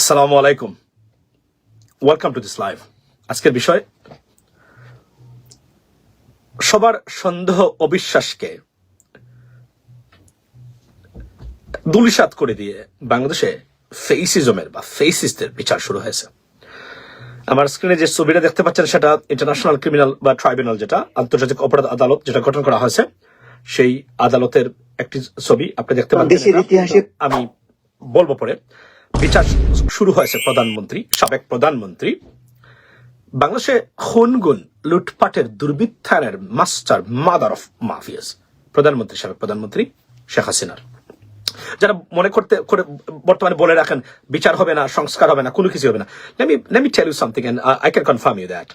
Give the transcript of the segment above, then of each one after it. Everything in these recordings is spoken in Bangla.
আসসালামু আলাইকুম। ওয়েলকাম টু দিস লাইভ আজকের বিষয় সবার সন্দেহ অবিশ্বাসকে দুলিশাত করে দিয়ে বাংলাদেশে ফেসিজমের বা ফেসিস্টদের বিচার শুরু হয়েছে। আমার স্ক্রিনে যে ছবিটা দেখতে পাচ্ছেন সেটা ইন্টারন্যাশনাল ক্রিমিনাল বা ট্রাইব্যুনাল যেটা আন্তর্জাতিক অপরাধ আদালত যেটা গঠন করা হয়েছে সেই আদালতের একটি ছবি আপনি দেখতে পাচ্ছেন আমি বলব পরে বিচার শুরু হয়েছে প্রধানমন্ত্রী, সাবেক প্রধানমন্ত্রী। বাংলাদেশে খুনগুন, লুটপাটের দুর্বৃত্তায়নের মাস্টার, মাদার অফ মাফিয়াস। প্রধানমন্ত্রী, সাবেক প্রধানমন্ত্রী শেখ হাসিনার। যারা মনে করতে, করে বর্তমানে বলে রাখেন, বিচার হবে না, সংস্কার হবে না, কোনো কিছু হবে না। Let me tell you something I can confirm you that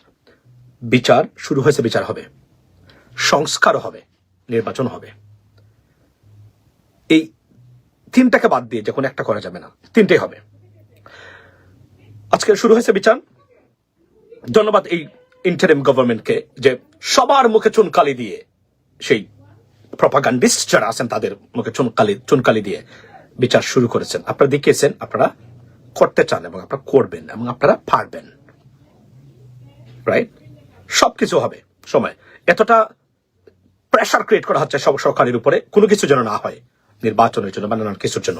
বিচার শুরু হয়েছে, বিচার হবে। সংস্কারও হবে নির্বাচন হবে। তিনটাকে বাদ দিয়ে যে কোনো একটা করা যাবে না। তিনটেই হবে। আজকে শুরু হয়েছে বিচার। ধন্যবাদ এই ইন্টারিম গভর্নমেন্টকে যে সবার মুখে চুনকালি দিয়ে, সেই প্রপাগান্ডিস্ট যারা আছেন তাদের মুখে চুনকালি চুনকালি দিয়ে বিচার শুরু করেছেন। আপনারা দেখিয়েছেন, আপনারা করতে চান এবং আপনারা করবেন এবং আপনারা পারবেন। রাইট সবকিছু হবে। সময়। এতটা প্রেশার ক্রিয়েট করা হচ্ছে সব সরকারের উপরে, কোনো কিছু যেন না হয়। নির্বাচনের জন্য বা নানান কিছুর জন্য।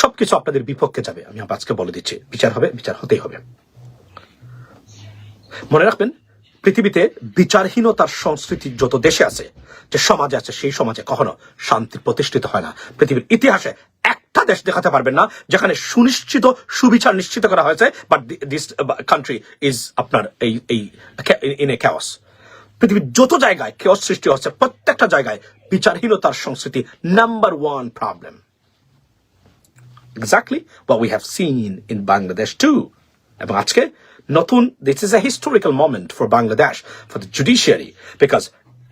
সবকিছু আপনাদের বিপক্ষে যাবে। আমি আজকে বলে দিচ্ছি, বিচার হবে, বিচার হতেই হবে। মনে রাখবেন, পৃথিবীতে বিচারহীনতার সংস্কৃতি যত দেশে আছে, যে সমাজে আছে, সেই সমাজে কখনো শান্তি প্রতিষ্ঠিত হয় না। পৃথিবীর ইতিহাসে একটা দেশ দেখাতে পারবেন না, যেখানে সুনিশ্চিত সুবিচার নিশ্চিত করা হয়েছে বাট দিস কান্ট্রি ইজ আপনার এই এই ইন এ ক্যাওয়াস পৃথিবীর যত জায়গায় কেওয়াস সৃষ্টি হচ্ছে, প্রত্যেকটা জায়গায় বিচারহীনতার সংস্কৃতি number one problem exactly what we have seen in Bangladesh too. এবং আজকে নতুন this is a historical moment for Bangladesh for the judiciary because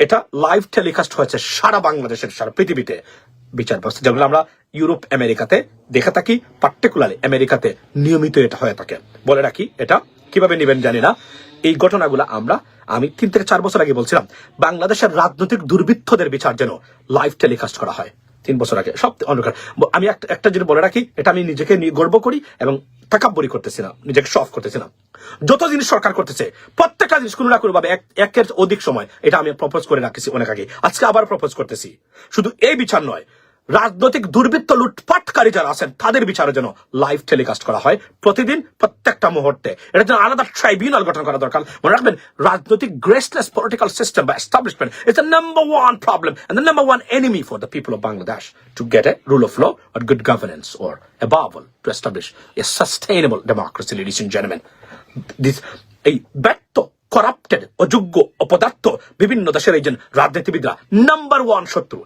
এটা লাইভ টেলিকাস্ট হয়েছে সারা বাংলাদেশের, সারা পৃথিবীতে। বিচার ব্যবস্থা যেগুলো আমরা ইউরোপ, আমেরিকাতে দেখে থাকি পার্টিকুলারলি আমেরিকাতে নিয়মিত এটা হয়ে থাকে। বলে রাখি, এটা কীভাবে নেবেন জানি না। এই ঘটনাগুলো আমরা, আমি তিন থেকে চার বছর আগে বলছিলাম, বাংলাদেশের রাজনৈতিক দুর্বৃত্তদের বিচার যেন লাইভ টেলিকাস্ট করা হয়। তিন বছর আগে, সব অন্ধকার। আমি একটা জিনিস বলে রাখি, এটা আমি নিজেকে গর্ব করি এবং তাকাব্বরি করতেছি না, নিজেকে সফ করতেছি না। যত জিনিস সরকার করতেছে, প্রত্যেকটা জিনিস কোনো না কোনো ভাবে এক- একের অধিক সময়, এটা আমি প্রপোজ করে রাখছি অনেক আগে। আজকে আবার প্রপোজ করতেছি। শুধু এই বিচার নয় রাজনৈতিক দুর্বৃত্ত লুটপাটকারী যারা আছেন তাদের বিচারের জন্য লাইভ টেলিকাস্ট করা হয় প্রতিদিন প্রত্যেকটা মুহূর্তে। এটা জন্য আলাদা ট্রাইব্যুনাল গঠন করা দরকার। মনে রাখবেন রাজনৈতিক গ্রেসলেস পলিটিক্যাল সিস্টেম বা establishment is the number one problem the number one enemy for the people of Bangladesh to get a rule of law or good governance or above all to establish a sustainable democracy, ladies and gentlemen. This এই ব্যর্থ করাপ্টেড অযোগ্য অপদার্থ বিভিন্ন দেশের যে রাজনীতিবিদরা নাম্বার ওয়ান শত্রু।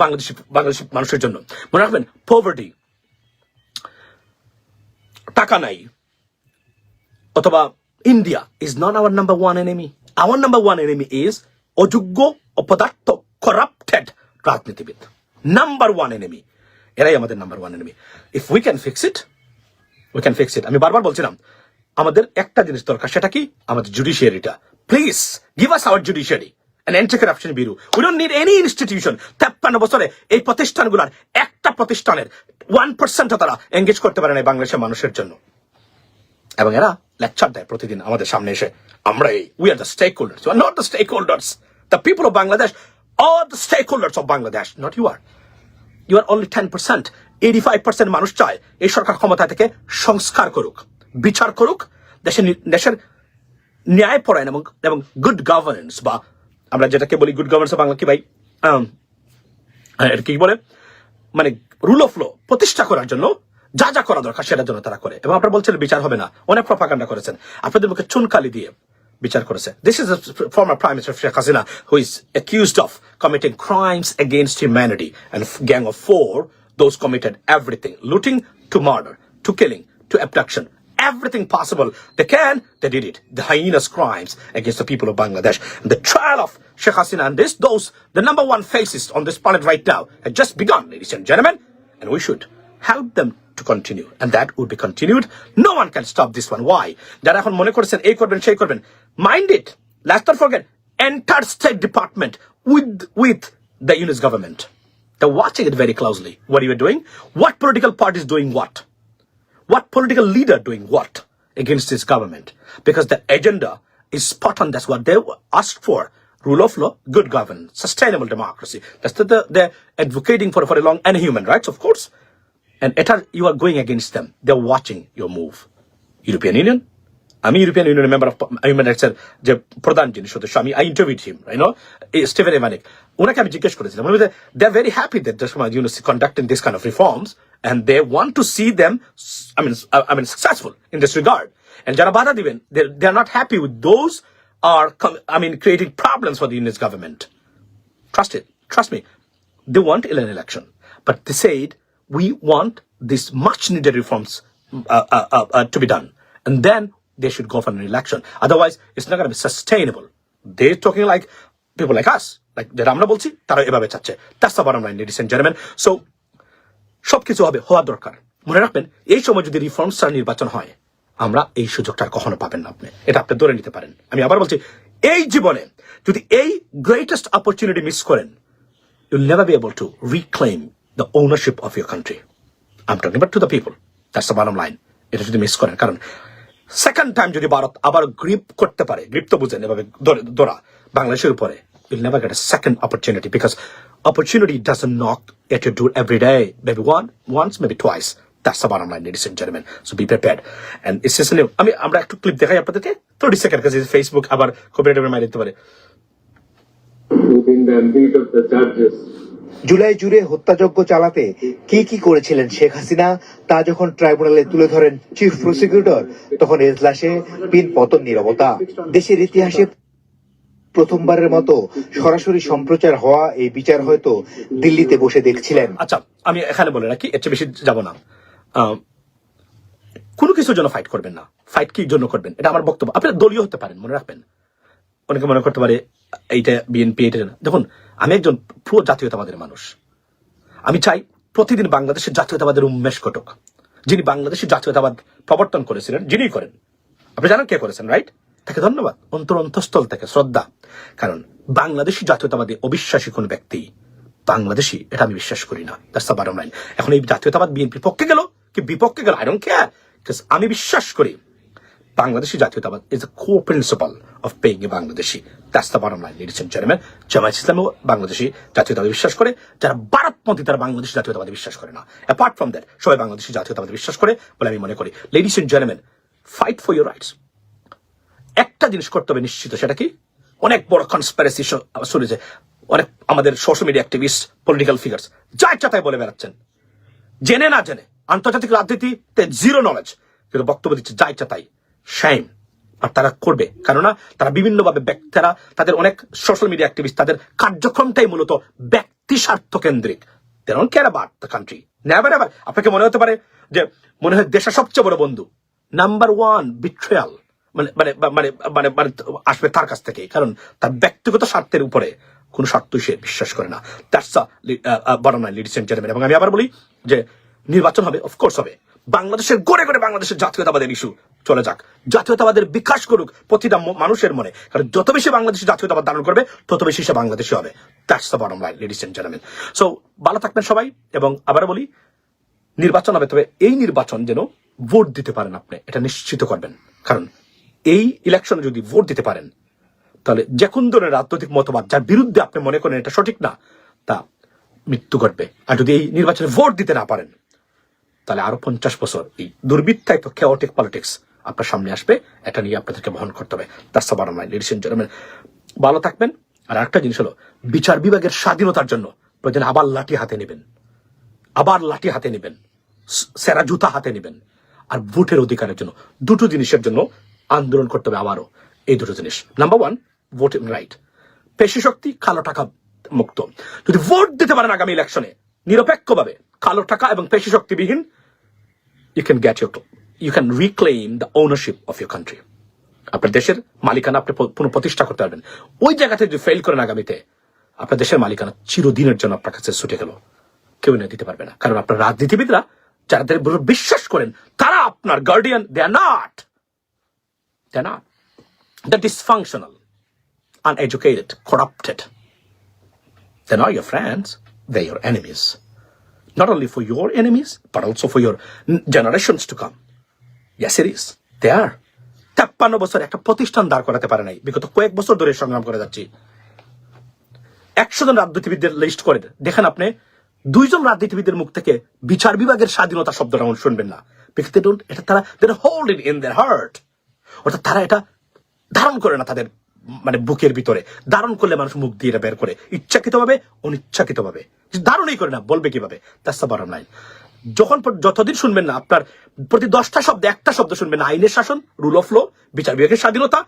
বাংলাদেশি মানুষের জন্য। মনে রাখবেন পভার্টি টাকা নাই, অথবা India is not our number one enemy our number one enemy is অযোগ্য, অপদার্থ করাপ্টেড রাজনীতিবিদ। নাম্বার ওয়ান এনিমি এরাই আমাদের number one enemy if we can fix it we can fix it আমি বারবার বলছিলাম, আমাদের একটা জিনিস দরকার, সেটা কি? আমাদের জুডিশিয়ারিটা please give us our judiciary and anti corruption bureau we don't need any institution তেপ্পান্ন বছরে এই প্রতিষ্ঠানগুলোর একটা প্রতিষ্ঠানের ওয়ান পার্সেন্টও তারা এঙ্গেজ করতে পারে না বাংলাদেশের মানুষের জন্য। এবং এরা লেকচার দেয় প্রতিদিন আমাদের সামনে এসে। আমরা এই we are the stakeholders R not the stakeholders the people of Bangladesh or the stakeholders of Bangladesh not you are you are only ten percent eighty five percent মানুষ চায় এই সরকার ক্ষমতা থেকে সংস্কার করুক, বিচার করুক দেশের দেশের ন্যায় পরায়ণ এবং এবং গুড গভর্নেন্স বা আমরা যেটাকে বলি গুড গভর্নেন্স বাংলা কি ভাই? কি বলে? মানে রুল অফ ল প্রতিষ্ঠা করার জন্য যা যা করা দরকার সেটার জন্য তারা করে। এবং আপনারা বলছেন বিচার হবে না। অনেক প্রপাগান্ডা করেছেন। আপনাদের মুখে চুনকালি দিয়ে বিচার করেছে। This is former prime minister Sheikh Hasina who is accused of committing crimes against humanity and gang of four those committed everything looting to murder to killing to abduction everything possible they can, they did it. The heinous crimes against the people of Bangladesh. The trial of Sheikh Hasina and this, those, the number one faces on this planet right now, had just begun, ladies and gentlemen, and we should help them to continue. And that would be continued. No one can stop this one. Why? যারা এখন মনে করেছেন এই করবেন সেই করবেন mind it let's not forget entire state department with with the US government they're watching it very closely what are you doing what political party is doing what What political leader doing what against this government because the agenda is spot on. That's what they asked for. Rule of law, good governance, sustainable democracy. That's the, the, they're advocating for, for a long and human rights, of course. And এটা you are going against them. They're watching your move. European Union, আমি ইউরোপিয়ান ইউনিয়নের মেম্বার অফ হিউম্যান রাইটস এর যে প্রধান যিনি সদস্য আমি I interview him no Steven এমানিক ওনাকে আমি জিজ্ঞেস করেছিলাম উনি they are very happy that the সময় university conducting this kind of reforms and they want to see them I mean I mean successful in this regard and যারা বাধা দিবেন they are not happy with those are I mean creating problems for the union government Trust it. Trust me. They want an election. But they said, we want these much needed reforms uh, uh, uh, uh, to be done. And then they should go for an election. Otherwise, it's not going to be sustainable. They're talking like people like us. Like যারা আমরা বলছি তারা এভাবে চাচ্ছে That's the bottom line, ladies and gentlemen. So, সবকিছু হবে হওয়া দরকার মনে রাখবেন এই সময় যদি রিফর্মস ছাড়া নির্বাচন হয় আমরা এই সুযোগটা কখনো পাবেন না আপনি এটা আপনি ধরে নিতে পারেন আমি আবার বলছি এই জীবনে যদি এই গ্রেটেস্ট অপরচুনিটি মিস করেন you'll never be able to reclaim the ownership of your country. I'm talking about to the people. That's the bottom line. এটা যদি মিস করেন কারণ সেকেন্ড টাইম যদি ভারত আবার গ্রিপ করতে পারে গ্রিপ তো বুঝেন এভাবে ধরা বাংলাদেশের উপরে you'll never get a second opportunity because opportunity doesn't knock at your door every day. Maybe one, once, maybe twice. That's the bottom line, ladies and gentlemen. So be prepared. And it's just new. আমি আমরা একটু ক্লিপ দেখাই আপনাদেরকে থার্টি সেকেন্ড কাছে ফেসবুক আবার কপিরাইট মারি দিতে পারে within the of the judges. July জুড়ে হত্যাযজ্ঞ চালাতে কি কি করেছিলেন শেখ হাসিনা, তা যখন ট্রাইব্যুনালে তুলে ধরেন চিফ প্রসিকিউটর, তখন এজলাসে পিন পতন নীরবতা। দেশের ইতিহাসে প্রথমবারের মতো সরাসরি সম্প্রচার হওয়া এই বিচার হয়তো দিল্লিতে বসে দেখছিলেন। আচ্ছা আমি এখানে বলে রাখি, এর বেশি যাব না। কোনো কিছুর জন্য ফাইট করবেন না। ফাইট কি জন্য করবেন? এটা আমার বক্তব্য। আপনারা দলীয় হতে পারেন, মনে রাখবেন। অনেকে মনে করতে পারে, এইটা বিএনপি এটা দেখুন আমি একজন পুরো জাতীয়তাবাদের মানুষ। আমি চাই প্রতিদিন বাংলাদেশের জাতীয়তাবাদের উন্মেষ ঘটক যিনি বাংলাদেশের জাতীয়তাবাদ প্রবর্তন করেছিলেন যিনি করেন। আপনি জানেন কে করেছেন রাইট তাকে ধন্যবাদ। অন্তর অন্তঃস্থল থেকে শ্রদ্ধা। কারণ বাংলাদেশী জাতীয়তাবাদী অবিশ্বাসী কোন ব্যক্তি বাংলাদেশি, এটা আমি বিশ্বাস করি না। এখন এই জাতীয়তাবাদ বিএনপির পক্ষে গেল কি বিপক্ষে গেল? আই কেয়ার আমি বিশ্বাস করি বাংলাদেশি জাতীয়তাবাদ is a core principle of being a Bangladeshi that's the bottom line ladies and gentleman Jamaat ইসলামও বাংলাদেশি জাতীয়তাবাদে বিশ্বাস করে, যারা ভারতপন্থী তারা বাংলাদেশি জাতীয়তাবাদে বিশ্বাস করে না। অ্যাপার্ট ফ্রম দ্যাট সবাই বাংলাদেশি জাতীয়তাবাদে বিশ্বাস করে বলে আমি মনে করি। Ladies and gentleman fight for your rights একটা জিনিস করতে হবে নিশ্চিত, সেটা কি? অনেক বড় কনস্পারেসি শুনেছে অনেক আমাদের social media activist political figures যা ইচ্ছা তাই বলে বেড়াচ্ছেন। জেনে না জেনে, আন্তর্জাতিক রাজনীতিতে জিরো নলেজ কিন্তু বক্তব্য দিচ্ছে, যা ইচ্ছা তাই। শাইম আর তারা করবে। কেননা তারা বিভিন্নভাবে ব্যক্তিরা তাদের অনেক সোশ্যাল মিডিয়া অ্যাক্টিভিস্ট তাদের কার্যক্রমটাই মূলত ব্যক্তি স্বার্থ কেন্দ্রিক don't care about the country never ever আপনাকে মনে হতে পারে যে মনে হয় দেশের সবচেয়ে বড় বন্ধু। নাম্বার ওয়ান বিট্রেয়াল মানে মানে মানে মানে আসবে তার কাছ থেকে কারণ তার ব্যক্তিগত স্বার্থের উপরে কোনো স্বার্থই সে বিশ্বাস করে না। দ্যাটস বটম লাইন লিডিস এবং আমি আবার বলি যে নির্বাচন হবে অফকোর্স হবে। বাংলাদেশের গড়ে গড়ে বাংলাদেশের জাতীয়তাবাদের ইস্যু চলে যাক। জাতীয়তাবাদের বিকাশ করুক প্রতিটা মানুষের মনে। কারণ যত বেশি বাংলাদেশি জাতীয়তাবাদ ধারণ করবে, তত বেশি সে বাংলাদেশি হবে। That's the bottom line ladies and gentleman so ভালো থাকবেন সবাই, এবং আবার বলি, নির্বাচন হবে, তবে এই নির্বাচন যেন ভোট দিতে পারেন আপনি, এটা নিশ্চিত করবেন। কারণ এই ইলেকশনে যদি ভোট দিতে পারেন, তাহলে যে কোন ধরনের রাজনৈতিক মতবাদ, যার বিরুদ্ধে আপনি মনে করেন এটা সঠিক না, তা মৃত্যু ঘটবে। আর যদি এই নির্বাচনে ভোট দিতে না পারেন তাহলে আরও পঞ্চাশ বছর এই দুর্বৃত্তায়িত কেওটিক পলিটিক্স আপনার সামনে আসবে, এটা নিয়ে আপনাদেরকে বহন করতে হবে। তার সবার নয় লেডিস ভালো থাকবেন, আর একটা জিনিস হলো, বিচার বিভাগের স্বাধীনতার জন্য প্রয়োজন আবার লাঠি হাতে নেবেন। আবার লাঠি হাতে নেবেন সেরা জুতা হাতে নেবেন, আর ভোটের অধিকারের জন্য দুটো জিনিসের জন্য আন্দোলন করতে হবে আবারও, এই দুটো জিনিস। নাম্বার ওয়ান ভোটিং রাইট পেশি শক্তি, কালো টাকা মুক্ত। যদি ভোট দিতে পারেন আগামী ইলেকশনে নিরপেক্ষভাবে। কালো টাকা এবং পেশি শক্তিবিহীন you can get your you can reclaim the ownership of your country আপনার দেশের মালিকানা আপনি পুনঃপ্রতিষ্ঠা করতে পারবেন ওই জায়গাতে যদি ফেল করেন আগামীতে আপনার দেশের মালিকানা চিরদিনের জন্য আপনার কাছে ছুটে গেল কেউ না দিতে পারবে না কারণ আপনার রাজনীতিবিদরা যাদের বিশ্বাস করেন তারা আপনার guardian they are not they are not the dysfunctional uneducated, corrupted. They're not your friends, they're your enemies. Not only for your enemies, but also for your generations to come. Yes, it is. They are. তেপ্পান্ন বছর একটা প্রতিষ্ঠান দাঁড় করাতে পারে নাই। বিগত কয়েক বছর ধরে সংগ্রাম করে যাচ্ছি। একশো জন রাজনীতিবিদদের লিস্ট করে দেখেন আপনি দুইজন রাজনীতিবিদের মুখ থেকে বিচার বিভাগের স্বাধীনতা শব্দটা শুনবেন না। they don't- এটা তারা hold in in their heart অর্থাৎ তারা এটা ধারণ করে না তাদের মানে বুকের ভিতরে। ধারণ করলে মানুষ মুখ দিয়ে এটা বের করে। ইচ্ছাকৃত ভাবে অনিচ্ছাকৃত ভাবে ধারণই করে না, বলবে কীভাবে? দ্য বটম লাইন যখন যতদিন শুনবেন না, আপনার প্রতি দশটা শব্দ একটা শব্দ শুনবেন না। আইনের শাসন রুল অফ ল বিচার বিভাগের স্বাধীনতা,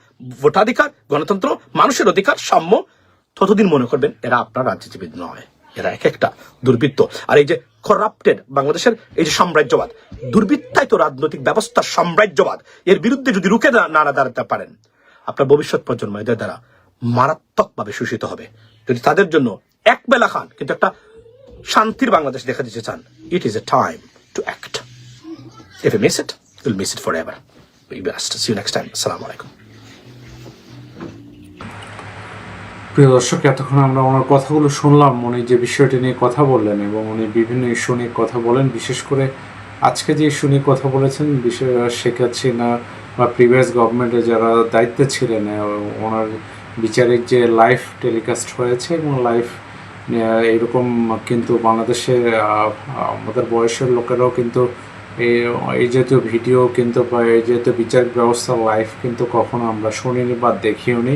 ভোটাধিকার, গণতন্ত্র, মানুষের অধিকার, সাম্য, ততদিন মনে করবেন এরা আপনার রাজনীতিবিদ নয়। এরা এক একটা দুর্বৃত্ত। আর এই যে করাপ্টেড বাংলাদেশের এই যে সাম্রাজ্যবাদ, দুর্বৃত্তায়িত রাজনৈতিক ব্যবস্থা সাম্রাজ্যবাদ, এর বিরুদ্ধে যদি রুখে না দাঁড়াতে পারেন, আপনার ভবিষ্যৎ প্রজন্ম এদের দ্বারা মারাত্মকভাবে শোষিত হবে। যদি তাদের জন্য এক বেলা খান, কিন্তু একটা শান্তির বাংলাদেশ দেখা দিতে চান it is a time to act if you miss it will miss it forever we best see you next time আসসালামু আলাইকুম প্রিয় দর্শক, এতক্ষণ আমরা ওনার কথাগুলো শুনলাম, উনি যে বিষয়টি নিয়ে কথা বললেন এবং উনি বিভিন্ন ইস্যু নিয়ে কথা বলেন, বিশেষ করে আজকে যে ইস্যু নিয়ে কথা বলেছেন বিশেষ শেখ হাসিনা বা প্রিভিয়াস গভর্নমেন্টে যারা দায়িত্বে ছিলেন, ওনার বিচারের যে লাইভ টেলিকাস্ট হয়েছে এবং লাইভ এরকম কিন্তু বাংলাদেশে আহ, আমাদের বয়সের লোকেরাও কিন্তু এই জাতীয় ভিডিও কিন্তু বা এই জাতীয় বিচারিক ব্যবস্থা লাইভ কিন্তু কখনো আমরা শুনিনি বা দেখিও নি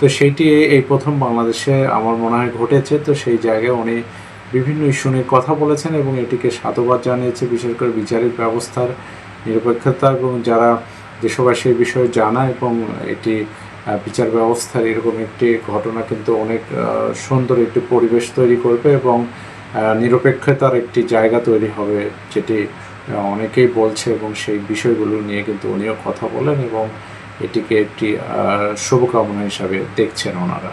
তো সেইটি এই প্রথম বাংলাদেশে আমার মনে হয় ঘটেছে। তো সেই জায়গায় উনি বিভিন্ন ইস্যু নিয়ে কথা বলেছেন এবং এটিকে সাধুবাদ জানিয়েছে বিশেষ করে বিচারিক ব্যবস্থার নিরপেক্ষতা এবং যারা দেশবাসী এই বিষয়ে জানা এবং এটি বিচার ব্যবস্থার এরকম একটি ঘটনা কিন্তু অনেক সুন্দর একটি পরিবেশ তৈরি করবে এবং নিরপেক্ষতার একটি জায়গা তৈরি হবে যেটি অনেকেই বলছে এবং সেই বিষয়গুলো নিয়ে কিন্তু উনিও কথা বলেন এবং এটিকে একটি শুভকামনা হিসাবে দেখছেন ওনারা।